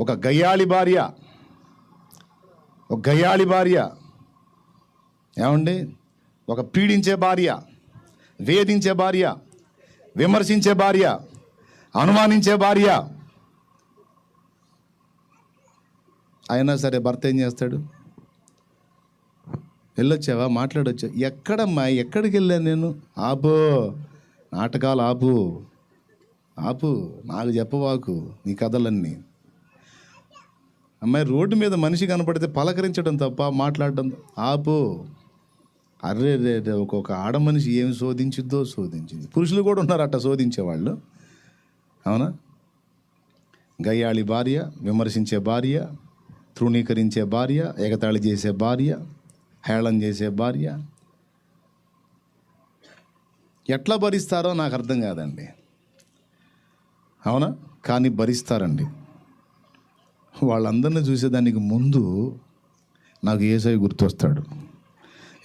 ఒక గయ్యాళి భార్య. ఒక గయ్యాళి భార్య. ఏమండి? ఒక పీడించే భార్య వేధించే భార్య విమర్శించే భార్య అనుమానించే భార్య. అయినా సరే భర్త ఏం చేస్తాడు? వెళ్ళొచ్చావా? మాట్లాడొచ్చా? ఎక్కడమ్మా? ఎక్కడికి వెళ్ళాను నేను? ఆపు. నాటకాలు ఆపు. ఆపు. నాకు చెప్పవాకు నీ కథలన్నీ. అమ్మాయి రోడ్డు మీద మనిషి కనపడితే పలకరించడం తప్ప మాట్లాడడం ఆపు. అర్రే రే ఒక్కొక్క ఆడ మనిషి ఏం శోధించిద్దో శోధించింది. పురుషులు కూడా ఉన్నారు అట్ట శోధించేవాళ్ళు. అవునా? గయ్యాళి భార్య విమర్శించే భార్య తృణీకరించే భార్య ఎగతాళి చేసే భార్య హేళన చేసే భార్య. ఎట్లా భరిస్తారో నాకు అర్థం కాదండి. అవునా? కానీ భరిస్తారండి. వాళ్ళందరిని చూసేదానికి ముందు నాకు ఏసై గుర్తొస్తాడు.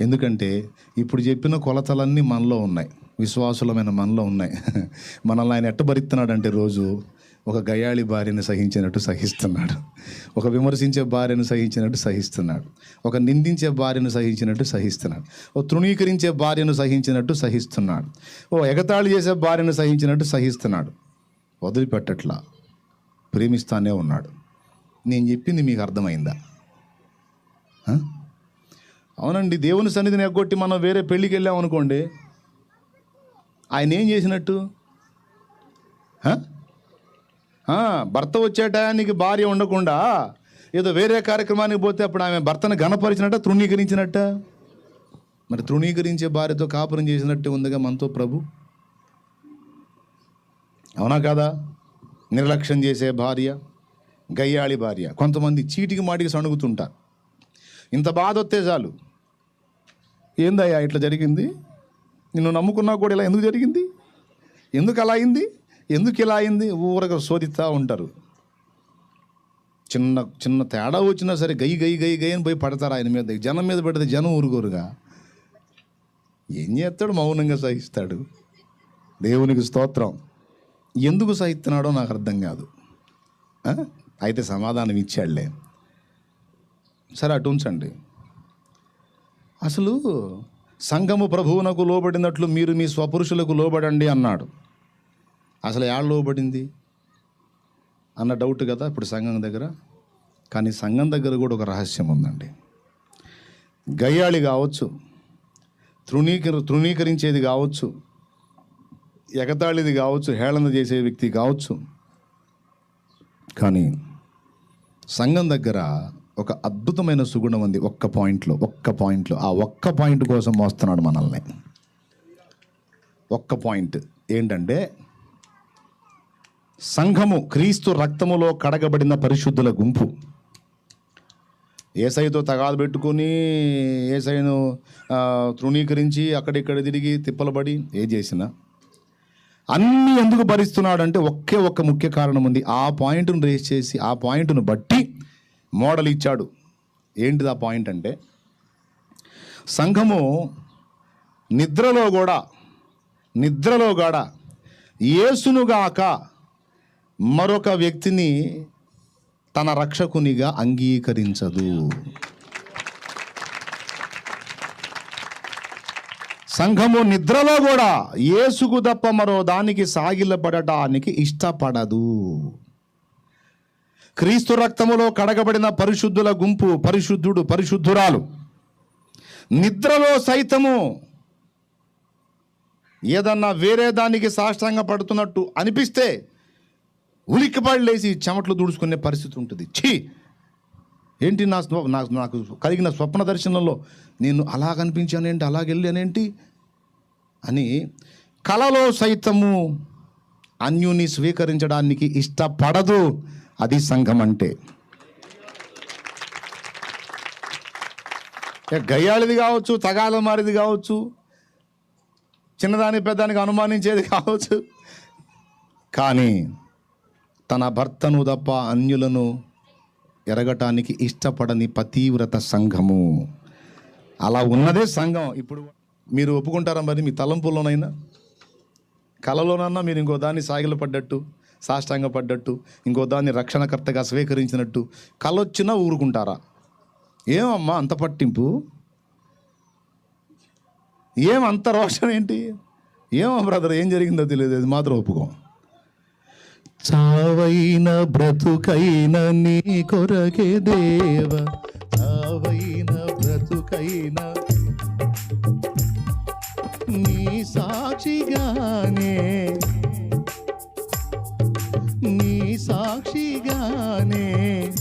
ఎందుకంటే ఇప్పుడు చెప్పిన కొలతలన్నీ మనలో ఉన్నాయి. విశ్వాసులమైన మనలో ఉన్నాయి. మనల్ని ఆయన ఎట్ట భరిస్తున్నాడంటే రోజు ఒక గయాళి భార్యను సహించినట్టు సహిస్తున్నాడు. ఒక విమర్శించే భార్యను సహించినట్టు సహిస్తున్నాడు. ఒక నిందించే భార్యను సహించినట్టు సహిస్తున్నాడు. ఓ తృణీకరించే భార్యను సహించినట్టు సహిస్తున్నాడు. ఓ ఎగతాళి చేసే భార్యను సహించినట్టు సహిస్తున్నాడు. వదిలిపెట్టట్లా. ప్రేమిస్తానే ఉన్నాడు. నేను చెప్పింది మీకు అర్థమైందా? అవునండి దేవుని సన్నిధిని ఎగ్గొట్టి మనం వేరే పెళ్ళికి వెళ్ళాం అనుకోండి ఆయన ఏం చేసినట్టు? భర్త వచ్చే టయానికి భార్య ఉండకుండా ఏదో వేరే కార్యక్రమానికి పోతే అప్పుడు ఆమె భర్తను గణపరిచినట్ట తృణీకరించినట్ట? మరి తృణీకరించే భార్యతో కాపురం చేసినట్టే ఉందిగా మనతో ప్రభు? అవునా కదా? నిర్లక్ష్యం చేసే భార్య. గయ్యాళి భార్య. కొంతమంది చీటికి మాటికి సణుగుతుంటారు ఇంత బాధ వస్తే చాలు. ఏందయ్యా ఇట్లా జరిగింది? నిన్ను నమ్ముకున్నా కూడా ఇలా ఎందుకు జరిగింది? ఎందుకు అలా అయింది? ఎందుకు ఇలా అయింది? ఊరక శోధిస్తూ ఉంటారు. చిన్న చిన్న తేడా వచ్చినా సరే గై గై గై గై అని పోయి పడతారు ఆయన మీద. జనం మీద పెడితే జనం ఊరుకోరుగా. ఏం చేస్తాడు? మౌనంగా సహిస్తాడు. దేవునికి స్తోత్రం. ఎందుకు సహిస్తున్నాడో నాకు అర్థం కాదు. అయితే సమాధానం ఇచ్చాడులే. సరే అటు ఉంచండి. అసలు సంఘము ప్రభువునకు లోబడినట్లు మీరు మీ స్వపురుషులకు లోబడండి అన్నాడు. అసలు యాడ లోబడింది? అన్న డౌట్ కదా ఇప్పుడు సంఘం దగ్గర. కానీ సంఘం దగ్గర కూడా ఒక రహస్యం ఉందండి. గయ్యాళి కావచ్చు తృణీకర తృణీకరించేది కావచ్చు ఎగతాళిది కావచ్చు హేళన చేసే వ్యక్తి కావచ్చు. కానీ సంఘం దగ్గర ఒక అద్భుతమైన సుగుణం ఉంది ఒక్క పాయింట్లో ఒక్క పాయింట్లో. ఆ ఒక్క పాయింట్ కోసం మోస్తున్నాడు మనల్ని. ఒక్క పాయింట్. ఏంటంటే సంఘము క్రీస్తు రక్తములో కడగబడిన పరిశుద్ధుల గుంపు. ఏసైతో తగాదు పెట్టుకొని ఏసైను తృణీకరించి అక్కడిక్కడ తిరిగి తిప్పలబడి ఏ చేసినా అన్నీ ఎందుకు భరిస్తున్నాడంటే ఒకే ఒక్క ముఖ్య కారణం ఉంది. ఆ పాయింట్ను రేస్ చేసి ఆ పాయింట్ను బట్టి మోడల్ ఇచ్చాడు. ఏంటిది ఆ పాయింట్ అంటే సంఘము నిద్రలో కూడా నిద్రలో కూడా యేసునుగాక మరొక వ్యక్తిని తన రక్షకునిగా అంగీకరించదు. సంఘము నిద్రలో కూడా ఏసుకు తప్ప మరో దానికి సాగిలపడటానికి ఇష్టపడదు. క్రీస్తు రక్తములో కడగబడిన పరిశుద్ధుల గుంపు పరిశుద్ధుడు పరిశుద్ధురాలు. నిద్రలో సైతము ఏదన్నా వేరే దానికి సాష్టంగా పడుతున్నట్టు అనిపిస్తే ఉలిక్కిపడి లేచి చెమట్లు దూడుచుకునే పరిస్థితి ఉంటుంది. ఛీ! ఏంటి నా స్వ- నాకు నాకు కలిగిన స్వప్న దర్శనంలో నేను అలా కనిపించానేంటి అలాగెళ్ళానేంటి? అని కలలో సైతము అన్యుని స్వీకరించడానికి ఇష్టపడదు. అది సంఘం అంటే. గయ్యాళిది కావచ్చు తగాల మారిది కావచ్చు చిన్నదాని పెద్దానికి అనుమానించేది కావచ్చు. కానీ తన భర్తను తప్ప అన్యులను ఎరగటానికి ఇష్టపడని పతీవ్రత సంఘము. అలా ఉన్నదే సంఘం. ఇప్పుడు మీరు ఒప్పుకుంటారా మరి మీ తలంపుల్లోనైనా కళలోనన్నా మీరు ఇంకో దాన్ని సాగిలపడ్డట్టు సాష్టాంగ పడ్డట్టు ఇంకో దాన్ని రక్షణకర్తగా స్వీకరించినట్టు కలొచ్చినా ఊరుకుంటారా? ఏమమ్మా అంత పట్టింపు? ఏం అంత రోషం ఏంటి? ఏమో బ్రదర్ ఏం జరిగిందో తెలియదు అది మాత్రం ఒప్పుకోం. చావైన బ్రతుకైన నీ కొరకే దేవ చావైన బ్రతుకైన సాక్షిగానే. నీ సాక్షిగానే.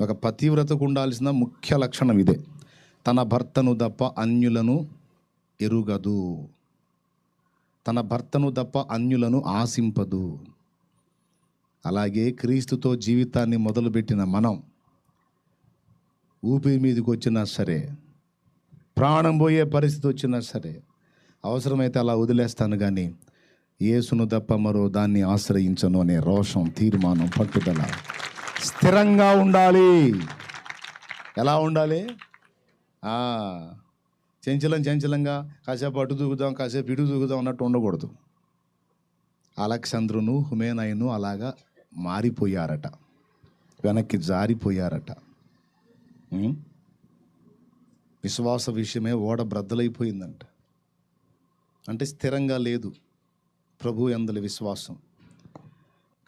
ఒక పతివ్రతకు ఉండాల్సిన ముఖ్య లక్షణం ఇదే. తన భర్తను తప్ప అన్యులను ఎరుగదు. తన భర్తను తప్ప అన్యులను ఆశింపదు. అలాగే క్రీస్తుతో జీవితాన్ని మొదలుపెట్టిన మనం ఊపిరి మీదకి వచ్చినా సరే ప్రాణం పోయే పరిస్థితి వచ్చినా సరే అవసరమైతే అలా వదిలేస్తాను కానీ యేసును తప్ప మరో దాన్ని ఆశ్రయించను అనే రోషం తీర్మానం పట్టుదల. స్థిరంగా ఉండాలి. ఎలా ఉండాలి? చంచలం చెంచలం చెంచలంగా కాసేపు అటు దూకుదాం కాసేపు ఇటు దూకుదాం అన్నట్టు ఉండకూడదు. అలెక్సాంద్రును హుమేనాయను అలాగా మారిపోయారట. వెనక్కి జారిపోయారట. విశ్వాస విషయమే ఓడ బ్రద్దలైపోయిందంట. అంటే స్థిరంగా లేదు ప్రభు ఎందలి విశ్వాసం.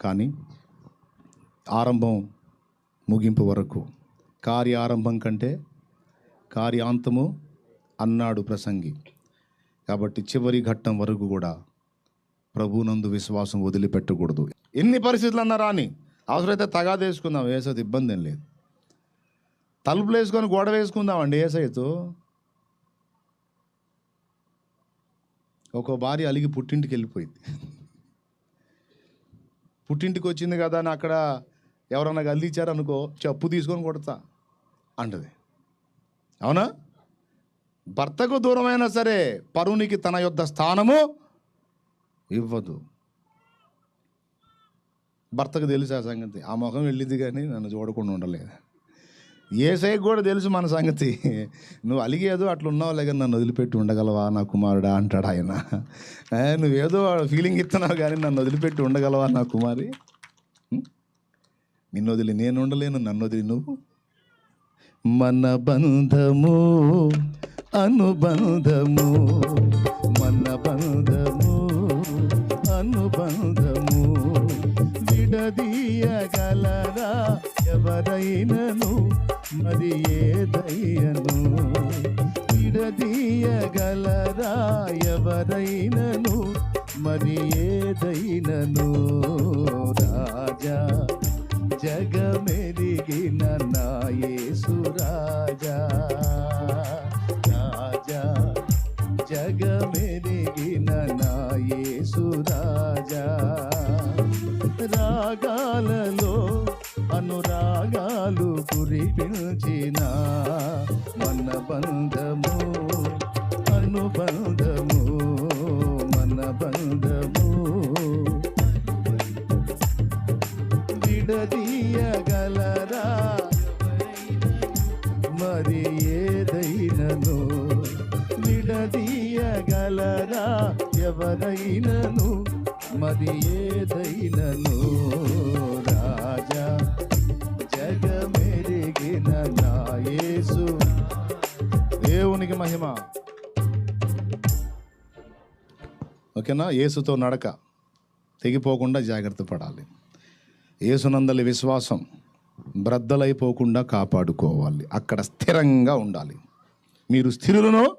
కానీ ఆరంభం ముగింపు వరకు కార్యారంభం కంటే కార్యాంతము అన్నాడు ప్రసంగి. కాబట్టి చివరి ఘట్టం వరకు కూడా ప్రభునందు విశ్వాసం వదిలిపెట్టకూడదు. ఎన్ని పరిస్థితులు అన్నారా అని అవసరమైతే తగాదేసుకుందాం వేసేది ఇబ్బంది ఏం లేదు. తలుపులు వేసుకొని గోడ వేసుకుందామండి ఏసైతో ఒక భార్య అలిగి పుట్టింటికి వెళ్ళిపోయింది. పుట్టింటికి వచ్చింది కదా అని అక్కడ ఎవరన్నా గల్దిచ్చారనుకో చెప్పు తీసుకొని కొడతా అంటది. అవునా? భర్తకు దూరమైనా సరే పరునికి తన యొక్క స్థానము ఇవ్వదు. భర్తకు తెలుసు ఆ సంగతి. ఆ ముఖం వెళ్ళింది కానీ నన్ను చూడకుండా ఉండలేదు. ఏసై కూడా తెలుసు మన సంగతి. నువ్వు అలిగేదో అట్లా ఉన్నావు లేక నన్ను వదిలిపెట్టి ఉండగలవా నా కుమారుడా అంటాడు ఆయన. నువ్వేదో ఫీలింగ్ ఇస్తున్నావు కానీ నన్ను వదిలిపెట్టి ఉండగలవా నా కుమారి? నిన్ను వదిలి నేను ఉండలేను నన్ను వదిలి నువ్వు. మన బంధము అనుబంధము మన బంధము అనుబంధము విడదీయగలరా? ఎవరైనను మరి ఏదయ్యను విడదీయగలరా? ఎవరైనను మరి ఏదైనను? రాజా జగమెరిగిన నా రాజా. రాజా జగమెరిగిన నా రాజా. రాగాలలో అనురాగాలు కురిపించిన మన బంధము అనుబంధము మన బంధము. విడదీయగలరా? మరి ఏదైనను? విడదీయగలరా? ఎవరైనను? మరి ఏదైనను? ఓకేనా? యేసుతో నడక తెగిపోకుండా జాగ్రత్త పడాలి. యేసునందలి విశ్వాసం బ్రద్దలైపోకుండా కాపాడుకోవాలి. అక్కడ స్థిరంగా ఉండాలి. మీరు స్థిరులను?